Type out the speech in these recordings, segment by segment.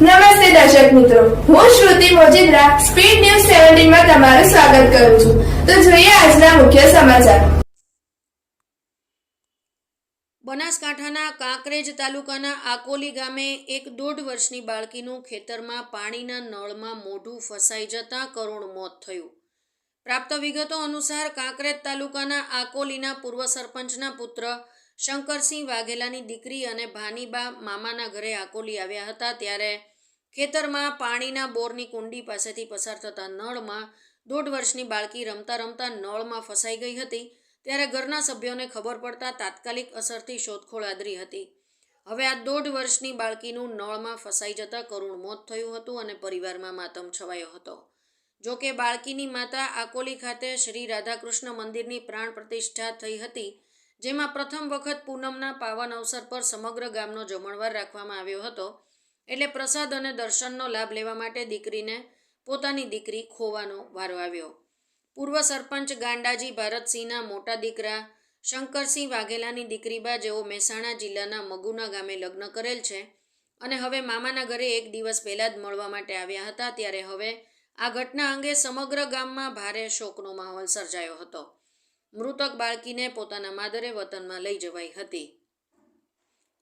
નમસ્તે દર્શક મિત્રો. હું શ્રુતિ મોજીદ્રા, સ્પીડ ન્યૂઝ સેવન્ટીનમાં તમારું સ્વાગત કરું છું. તો જોઈએ આજના મુખ્ય સમાચાર. બનાસકાંઠાના કાંકરેજ તાલુકાના આકોલી ગામે એક દોઢ વર્ષની બાળકીનું ખેતરમાં પાણીના નળમાં મોઢું ફસાઈ જતાં કરુણ મોત થયું. પ્રાપ્ત વિગતો અનુસાર કાંકરેજ તાલુકાના આકોલીના પૂર્વ સરપંચના પુત્ર શંકરસિંહ વાઘેલાની દીકરી અને ભાનીબા મામાના ઘરે આકોલી આવ્યા હતા ત્યારે ખેતરમાં પાણીના બોરની કુંડી પાસેથી પસાર થતા નળમાં દોઢ વર્ષની બાળકી રમતા રમતા નળમાં ફસાઈ ગઈ હતી. ત્યારે ઘરના સભ્યોને ખબર પડતા તાત્કાલિક અસરથી શોધખોળ આદરી હતી. હવે આ દોઢ વર્ષની બાળકીનું નળમાં ફસાઈ જતાં કરુણ મોત થયું હતું અને પરિવારમાં માતમ છવાયો હતો. જો કે બાળકીની માતા આકોલી ખાતે શ્રી રાધાકૃષ્ણ મંદિરની પ્રાણ પ્રતિષ્ઠા થઈ હતી જેમાં પ્રથમ વખત પૂનમના પાવન અવસર પર સમગ્ર ગામનો જમણવાર રાખવામાં આવ્યો હતો. એટલે પ્રસાદ અને દર્શનનો લાભ લેવા માટે દીકરીને પોતાની દીકરી ખોવાનો વારો આવ્યો. પૂર્વ સરપંચ ગાંડાજી ભારતસિંહના મોટા દીકરા શંકરસિંહ વાઘેલાની દીકરીબા જેઓ મહેસાણા જિલ્લાના મગુના ગામે લગ્ન કરેલ છે અને હવે મામાના ઘરે એક દિવસ પહેલાં જ મળવા માટે આવ્યા હતા, ત્યારે હવે આ ઘટના અંગે સમગ્ર ગામમાં ભારે શોકનો માહોલ સર્જાયો હતો. મૃતક બાળકીને પોતાના માદરે વતનમાં લઈ જવાઈ હતી.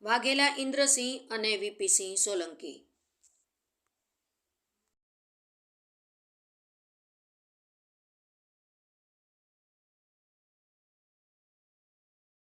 વાઘેલા ઇન્દ્રસિંહ અને વીપીસિંહ સોલંકી.